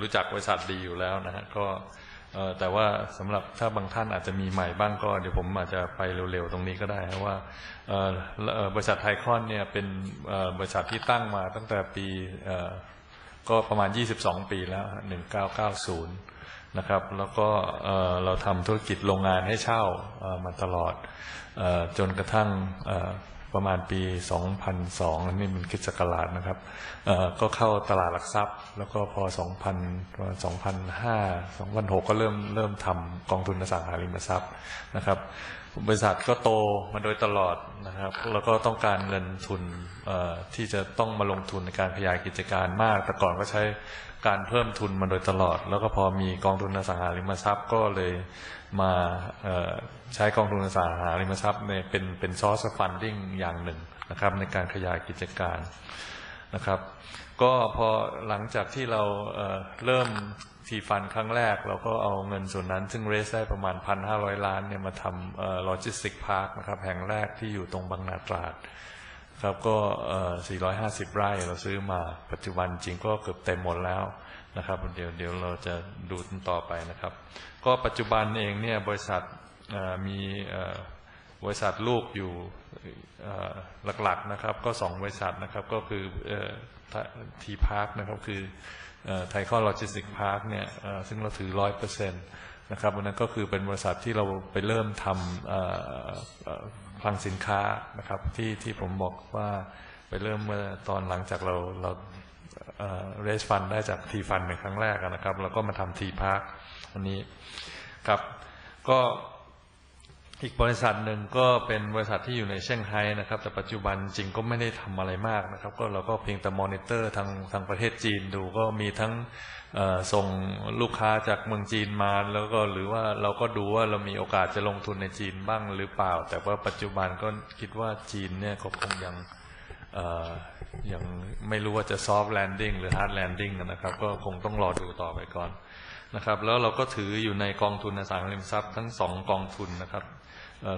รู้จักบริษัทดีอยู่แล้วนะฮะก็แต่ว่าสำหรับถ้าบางท่านอาจจะมีใหม่บ้างก็เดี๋ยวผมอาจจะไปเร็วๆตรงนี้ก็ได้นะว่าบริษัทไทคอนเนี่ยเป็นบริษัทที่ตั้งมาตั้งแต่ปีก็ประมาณ 22 ปีแล้ว 1990 นะครับ แล้วก็เราทำธุรกิจโรงงานให้เช่ามาตลอดจนกระทั่ง ประมาณปี 2002 นี่มันคิดสกราชนะครับเอ่อก็เข้าตลาดหลักทรัพย์ แล้วก็พอ 2000 2005 2006 ก็เริ่มเริ่มทำกองทุนอสังหาริมทรัพย์นะครับ บริษัทก็โตมาโดยตลอดนะครับ แล้วก็ต้องการเงินทุนเอ่อที่จะต้องมาลงทุนในการขยายกิจการมาก แต่ก่อนก็ใช้การเพิ่มทุนมาโดยตลอด แล้วก็พอมีกองทุนอสังหาริมทรัพย์ก็เลยมาเอ่อใช้กองทุนอสังหาริมทรัพย์ในเป็นเป็นซอสฟันดิ้งอย่างหนึ่งนะครับ ในการขยายกิจการ นะครับ ก็พอหลังจากที่เราเเริ่มทีฟันครั้งแรก เราก็เอาเงินส่วนนั้น ซึ่งเรสได้ประมาณ 1,500 ล้านเนี่ยมาทำโลจิสติกพาร์คนะครับแห่งแรกที่อยู่ตรงบางนาตราดครับก็เอ่อ450 ไร่เราซื้อมาปัจจุบันจริงก็เกือบเต็มหมดแล้วนะครับเดี๋ยวเดี๋ยวเราจะดูต่อไปนะครับ ก็ปัจจุบันเองเนี่ยบริษัทมี บริษัทลูกอยู่หลักๆนะครับ ก็สองบริษัทนะครับก็คือทีพาร์คนะครับคือไทคอนโลจิสติกพาร์คเนี่ยซึ่งเราถือร้อยเปอร์เซ็นต์นะครับวันนั้นก็คือเป็นบริษัทที่เราไปเริ่มทำคลังสินค้านะครับที่ที่ผมบอกว่าไปเริ่มเมื่อตอนหลังจากเราเราเรสฟันได้จากทีฟันเป็นครั้งแรกนะครับ แล้วก็มาทำทีพาร์คอันนี้ครับก็ อีกบริษัทหนึ่งก็เป็นบริษัทที่อยู่ในเซี่ยงไฮ้นะครับ แต่ปัจจุบันจริงก็ไม่ได้ทำอะไรมากนะครับ ก็เราก็เพียงแต่มอนิเตอร์ทางทางประเทศจีนดูก็มีทั้งส่งลูกค้าจากเมืองจีนมาแล้วก็หรือว่าเราก็ดูว่าเรามีโอกาสจะลงทุนในจีนบ้างหรือเปล่า แต่ว่าปัจจุบันก็คิดว่าจีนเนี่ยก็คงยังยังไม่รู้ว่าจะซอฟต์แลนดิ้งหรือฮาร์ดแลนดิ้งนะครับ ก็คงต้องรอดูต่อไปก่อนนะครับ แล้วเราก็ถืออยู่ในกองทุนอสังหาริมทรัพย์ทั้งสองกองทุนนะครับ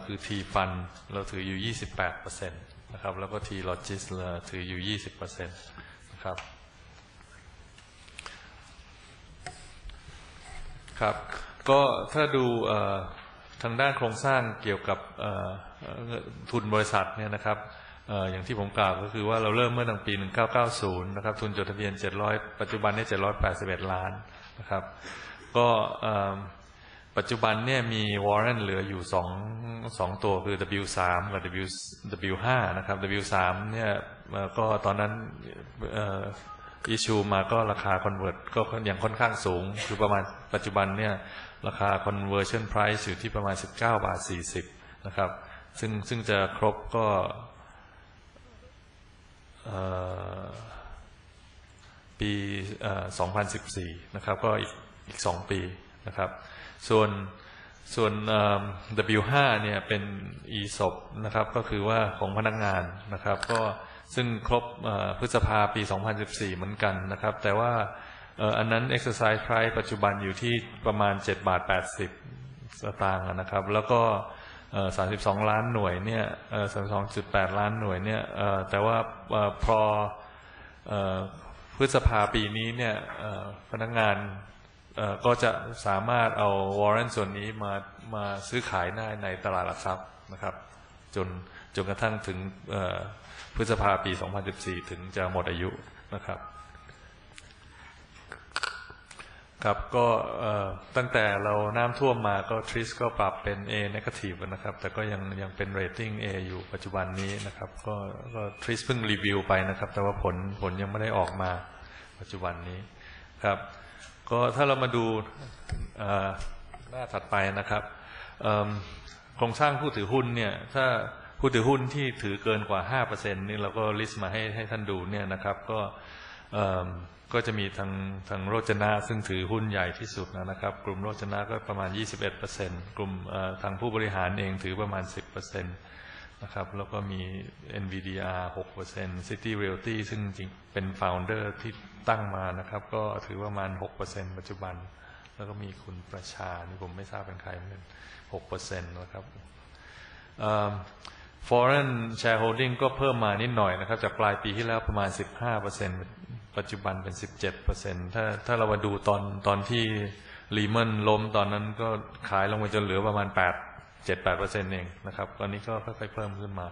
คือทีฟันเราถืออยู่ 28เปอร์เซ็นต์นะครับ แล้วก็ทีโลจิสเราถืออยู่ 20เปอร์เซ็นต์นะครับ ครับ ก็ถ้าดูทางด้านโครงสร้างเกี่ยวกับทุนบริษัทเนี่ยนะครับอย่างที่ผมกล่าวก็คือว่าเราเริ่มเมื่อตั้งปี 1990 นะครับ ทุนจดทะเบียน 700 ปัจจุบันนี้781 ล้านนะครับ ก็ ปัจจุบันเนี่ยมีวอร์เรนเหลืออยู่สองสองตัวคือ W3 กับ W W5 นะครับ W3 เนี่ยก็ตอนนั้นอิชูมาก็ราคาคอนเวิร์ตก็ยังค่อนข้างสูง คือประมาณปัจจุบันเนี่ยราคา conversion price อยู่ที่ประมาณ 19 บาท 40 นะครับ ซึ่งซึ่งจะครบก็เอ่อปี 2014 นะครับ ก็อีกอีก 2 ปีนะครับ ส่วนส่วน W5 เนี่ยเป็น ESOP นะครับ ก็คือว่าของพนักงานนะครับ ก็ซึ่งครบพฤษภาปี 2014 เหมือนกันนะครับ แต่ว่าอันนั้น exercise price ปัจจุบันอยู่ที่ประมาณ 7 บาท 80 สตางค์นะครับ แล้วก็เอ่อ32 ล้านหน่วยเนี่ยเอ่อ32.8 ล้านหน่วยเนี่ยแต่ว่าพอพฤษภาปีนี้เนี่ยพนักงาน ก็จะสามารถเอาวอร์เรนส่วนนี้มามาซื้อขายได้ในตลาดหลักทรัพย์นะครับ จนจนกระทั่งถึงพฤษภาปี 2014 ถึงจะหมดอายุนะครับครับก็ตั้งแต่เราน้ำท่วมมาก็ทริสก็ปรับเป็น A negative นะครับ แต่ก็ยังยังเป็น rating A อยู่ปัจจุบันนี้นะครับ ก็ก็ทริสเพิ่งรีวิวไปนะครับ แต่ว่าผลผลยังไม่ได้ออกมาปัจจุบันนี้ครับ ก็ถ้าเรามาดูหน้าถัดไปนะครับโครงสร้างผู้ถือหุ้นเนี่ย ถ้าผู้ถือหุ้นที่ถือเกินกว่า 5%นี่เราก็ลิสต์มาให้ให้ท่านดูเนี่ยนะครับ ก็ก็จะมีทางทางโรจนะซึ่งถือหุ้นใหญ่ที่สุดนะครับ กลุ่มโรจนะก็ประมาณ 21%กลุ่มเอ่อทางผู้บริหารเองถือประมาณ 10% นะครับ แล้วก็มี NVDR 6% City Realty ซึ่งจริงเป็น founder ที่ตั้งมานะครับ ก็ถือประมาณ6%ปัจจุบัน แล้วก็มีคุณประชา นี่ผมไม่ทราบเป็นใครเหมือนกัน6%นะครับ foreign shareholding ก็เพิ่มมานิดหน่อยนะครับ จากปลายปีที่แล้วประมาณ 15%ปปัจจุบันเป็น 17เปอร์เซ็นถ้าถ้าเรามาดูตอนตอนที่รีเมนล้มตอนนั้นก็ขายลงไปจนเหลือประมาณ 8 7 8เปอร์เซ็นต์เองนะครับตอนนี้ก็ค่อยๆเพิ่มขึ้นมา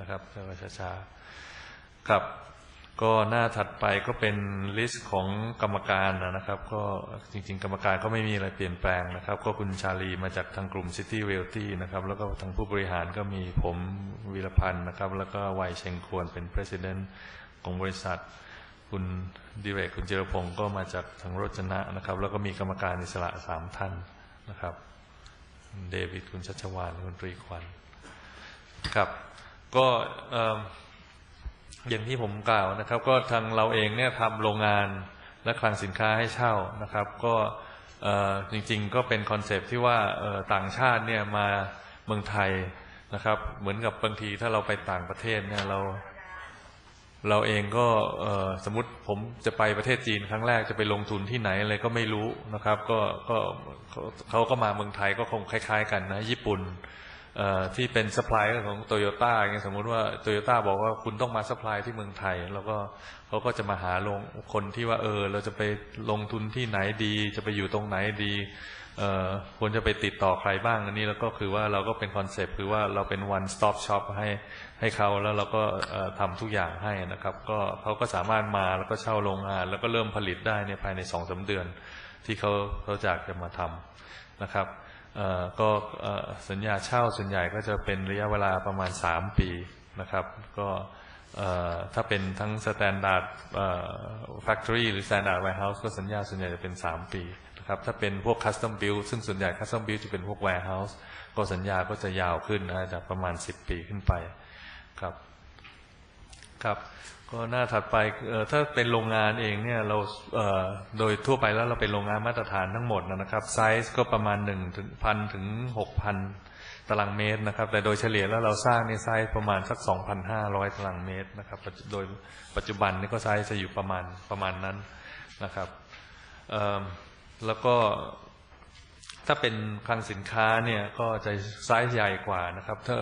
นะครับช้าๆครับ ก็หน้าถัดไปก็เป็นลิสต์ของกรรมการนะครับ ก็จริงๆ กรรมการก็ไม่มีอะไรเปลี่ยนแปลงนะครับ ก็คุณชาลีมาจากทางกลุ่ม City Realty นะครับ แล้วก็ทางผู้บริหารก็มีผมวีรพันธ์นะครับ แล้วก็วัยเชงควรเป็น President ของบริษัทคุณดิเรกคุณจรพงศ์ก็มาจากทางรจนะนะครับ แล้วก็มีกรรมการอิสระสามท่านนะครับ คุณเดวิดคุณชัชวานคุณตรีควันครับ ก็ออย่างที่ผมกล่าวนะครับ ก็ทางเราเองเนี่ยทำโรงงานและคลังสินค้าให้เช่านะครับ ก็จริงๆก็เป็นคอนเซปที่ว่าต่างชาติเนี่ยมาเมืองไทยนะครับ เหมือนกับบางทีถ้าเราไปต่างประเทศเนี่ยเรา เราเองก็สมมติผมจะไปประเทศจีนครั้งแรกจะไปลงทุนที่ไหนอะไรก็ไม่รู้นะครับ ก็ก็เขาก็มาเมืองไทยก็คงคล้าย ๆ กันนะ ญี่ปุ่น ที่เป็นซัพพลายของโตโยต้าอย่างเงี้ยสมมุติว่าโตโยต้าบอกว่าคุณต้องมาซัพพลายที่เมืองไทย แล้วก็เขาก็จะมาหาลงคนที่ว่าเออ เราจะไปลงทุนที่ไหนดี จะไปอยู่ตรงไหนดีเออควรจะไปติดต่อใครบ้างอันนี้แล้วก็คือว่าเราก็เป็นคอนเซปต์คือว่าเราเป็น one stop shop ให้ให้เขาแล้วเราก็เอ่อทำทุกอย่างให้นะครับ ก็เขาก็สามารถมาแล้วก็เช่าโรงงาน แล้วก็เริ่มผลิตได้ในภายในสองสาเดือน ที่เขาเขาจากจะมาทำนะครับ ก็สัญญาเช่าส่วนใหญ่ก็จะเป็นระยะเวลาประมาณ 3 ปีนะครับ ก็ถ้าเป็นทั้ง Standard เอ่อ Factory หรือ Standard Warehouse ก็สัญญาส่วนใหญ่จะเป็น 3 ปีนะครับ ถ้าเป็นพวก Custom Build ซึ่งส่วนใหญ่ Custom Build จะเป็นพวก Warehouse ก็สัญญาก็จะยาวขึ้นนะจากประมาณ 10 ปีขึ้นไปครับ ครับ ก็หน้าถัดไปถ้าเป็นโรงงานเองเนี่ยเราเโดยทั่วไปแล้วเราเป็นโรงงานมาตรฐานทั้งหมดนะครับไซส์ก็ประมาณ1ถึงพันถึง6,000ตารางเมตรนะครับ แต่โดยเฉลี่ยแล้วเราสร้างในไซส์ประมาณสัก 2,500 ตารางเมตรนะครับ โดยปัจจุบันนี่ก็ไซส์จะอยู่ประมาณประมาณนั้นนะครับแล้วก็ถ้าเป็นคลังสินค้าเนี่ยก็จะไซส์ใหญ่กว่านะครับ ถ้า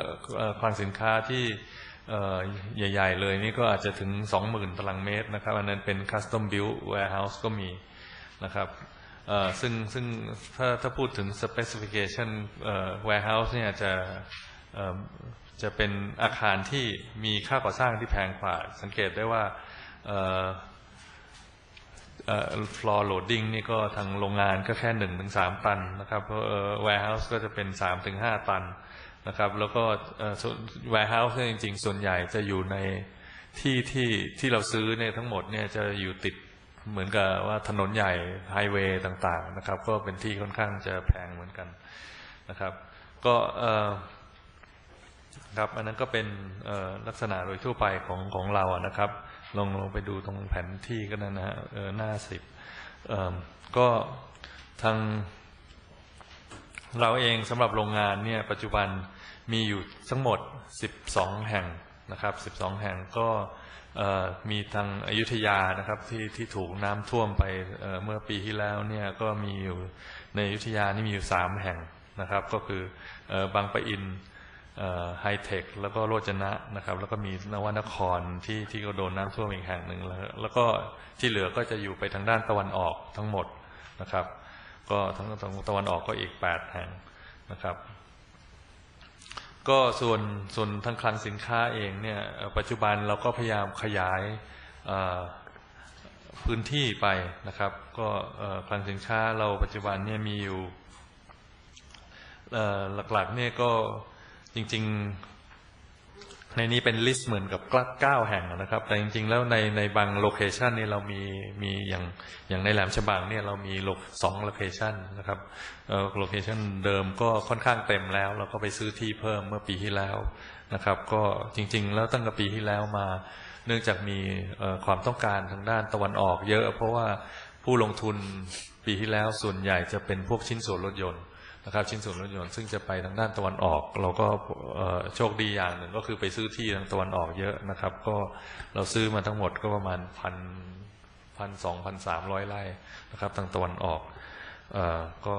คลังสินค้าที่ ใหญ่ ๆ เลยนี่ก็อาจจะถึง 20,000ตารางเมตรนะครับ อันนั้นเป็น custom build warehouse ก็มีนะครับซึ่งซึ่งถ้าถ้าพูดถึง specification warehouse เนี่ยจะจะเป็นอาคารที่มีค่าก่อสร้างที่แพงกว่า สังเกตได้ว่าเอ่อเอ่อ floor loading นี่ก็ทางโรงงานก็แค่หนึ่งถึงสามตันนะครับเพราะเอ่อ warehouse ก็จะเป็นสามถึงห้าตัน นะครับแล้วก็เอ่อส่วน warehouse เนี่ยจริงๆ ส่วนใหญ่จะอยู่ในที่ที่ที่เราซื้อเนี่ยทั้งหมดเนี่ยจะอยู่ติดเหมือนกับว่าถนนใหญ่ไฮเวย์ต่างๆนะครับ ก็เป็นที่ค่อนข้างจะแพงเหมือนกันนะครับ ก็ครับอันนั้นก็เป็นลักษณะโดยทั่วไปของของเราอะนะครับ ลองลองไปดูตรงแผนที่ก็ได้นะฮะหน้าสิบก็ทาง เราเองสำหรับโรงงานเนี่ยปัจจุบันมีอยู่ทั้งหมด 12 แห่งนะครับ 12 แห่งก็มีทางอยุธยานะครับที่ที่ถูกน้ำท่วมไปเเมื่อปีที่แล้วเนี่ยก็มีอยู่ในอยุธยานี่มีอยู่ 3 แห่งนะครับ ก็คือออบางปะอินไฮเทคแล้วก็โรจนะนะครับ แล้วก็มีนวนครที่ที่ก็โดนน้ำท่วมอีกแห่งหนึ่งแล้ว แล้วก็ที่เหลือก็จะอยู่ไปทางด้านตะวันออกทั้งหมดนะครับ ก็ทั้งตะวันออกก็อีกแปดแห่งนะครับ ก็ส่วนส่วนทางคลังสินค้าเองเนี่ยปัจจุบันเราก็พยายามขยายพื้นที่ไปนะครับ ก็คลังสินค้าเราปัจจุบันเนี่ยมีอยู่หลักๆเนี่ยก็จริง ๆ ในนี้เป็นลิสต์เหมือนกับเก้าแห่งนะครับ แต่จริง ๆ แล้วในในบางโลเคชันนี่เรามีมีอย่างอย่างในแหลมฉบังเนี่ยเรามีโลสองโลเคชันนะครับเออโลเคชันเดิมก็ค่อนข้างเต็มแล้ว เราก็ไปซื้อที่เพิ่มเมื่อปีที่แล้วนะครับ ก็จริง ๆ แล้วตั้งแต่ปีที่แล้วมา เนื่องจากมีความต้องการทางด้านตะวันออกเยอะ เพราะว่าผู้ลงทุนปีที่แล้วส่วนใหญ่จะเป็นพวกชิ้นส่วนรถยนต์ นะครับชิ้นส่วนรถยนต์ซึ่งจะไปทางด้านตะวันออก เราก็โชคดีอย่างหนึ่งก็คือไปซื้อที่ทางตะวันออกเยอะนะครับ ก็เราซื้อมาทั้งหมดก็ประมาณพันพันสองพันสามร้อยไร่นะครับ ทางตะวันออกออก็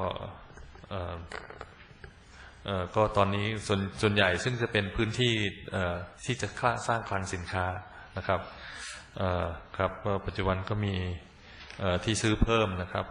ก็ตอนนี้ส่วนส่วนใหญ่ซึ่งจะเป็นพื้นที่เอ่อที่จะสร้างคลังสินค้านะครับครับปัจจุบันก็มีที่ซื้อเพิ่มนะครับ